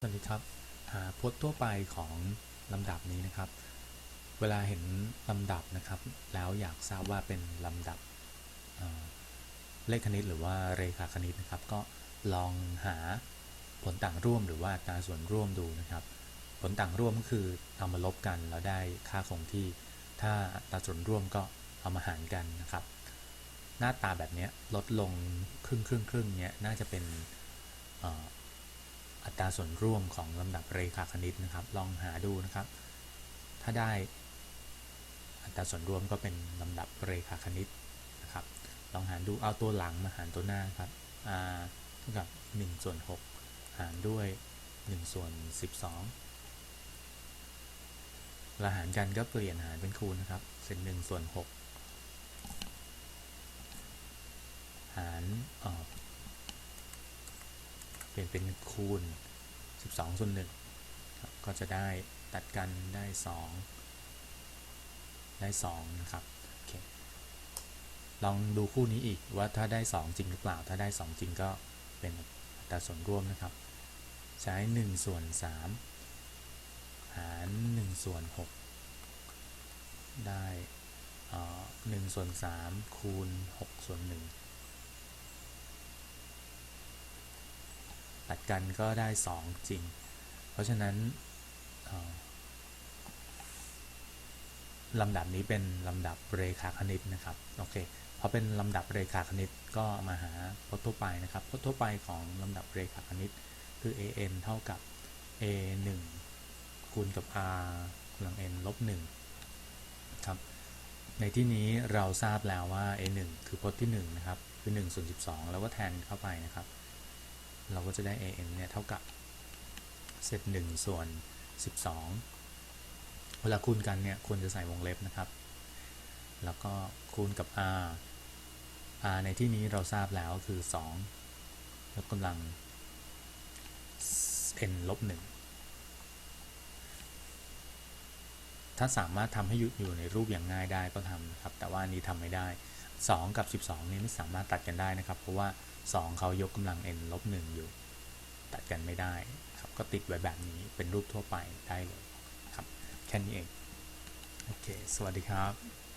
สวัสดีครับอ่าพจน์ทั่วไปของลำดับนี้นะครับ เวลาเห็นลำดับนะครับ แล้วอยากทราบว่าเป็นลำดับเลขคณิตหรือว่าเรขาคณิตนะครับ ก็ลองหาผลต่างร่วมหรือว่าตาส่วนร่วมดูนะครับ ผลต่างร่วมก็คือเอามาลบกันแล้วได้ค่าคงที่ ถ้าตาส่วนร่วมก็เอามาหารกันนะครับ หน้าตาแบบนี้ลดลงครึ่งครึ่งครึ่งเนี้ยน่าจะเป็น อัตราส่วนร่วมของลำดับเรขาคณิตนะครับ ลองหาดูนะครับ ถ้าได้อัตราส่วนร่วมก็เป็นลำดับเรขาคณิตนะครับ ลองหารดูเอาตัวหลังมาหารตัวหน้าครับ r เท่ากับ1ส่วน6หารด้วย1ส่วน12ลาหารกันก็เปลี่ยนหารเป็นคูณนะครับเป็น1ส่วน6หารออเป ลี่ยนเป็นคูณ 12 ส่วน1ครับก็จะได้ตัดกันได้ 2 ได้ 2 นะครับโอเคลองดูคู่นี้อีกว่าถ้าได้ 2 จริงหรือเปล่า ถ้าได้ 2 จริงก็เป็นอัตราส่วนร่วมนะครับ ใช้ 1 ส่วน 3 หาร 1 ส่วน 6 ได้เอ่อ1ส่วน3คูณ 6 ส่วน 1 ตัดกันก็ได้ 2 จริง เพราะฉะนั้นลำดับนี้เป็นลำดับเรขาคณิตนะครับ โอเคพอเป็นลำดับเรขาคณิตก็มาหาพจน์ทั่วไปนะครับพจน์ทั่วไปของลำดับเรขาคณิตคือ an เท่ากับ a 1คูณกับ r กำลัง n ลบ1ครับ ในที่นี้เราทราบแล้วว่า a 1คือพจน์ที่1นะครับ คือ1ส่วน12 แล้วก็แทนเข้าไปนะครับ เราก็จะได้ an เนี่ยเท่ากับเศษ1ส่วน 12 เวลาคูณกันเนี่ยควรจะใส่วงเล็บนะครับ แล้วก็คูณกับ r r ในที่นี้เราทราบแล้วคือ 2 ยกกำลัง n ลบ 1 ถ้าสามารถทำให้อยู่อยู่ในรูปอย่างง่ายได้ก็ทำนะครับ แต่ว่านนี้ทำไม่ได้ 2 กับ 12 นี่ไม่สามารถตัดกันได้นะครับ เพราะว่า 2 เขายกกำลัง n ลบ1อยู่ ตัดกันไม่ได้ครับก็ติดไว้แบบนี้เป็นรูปทั่วไปได้เลยครับแค่นี้เอง โอเค สวัสดีครับ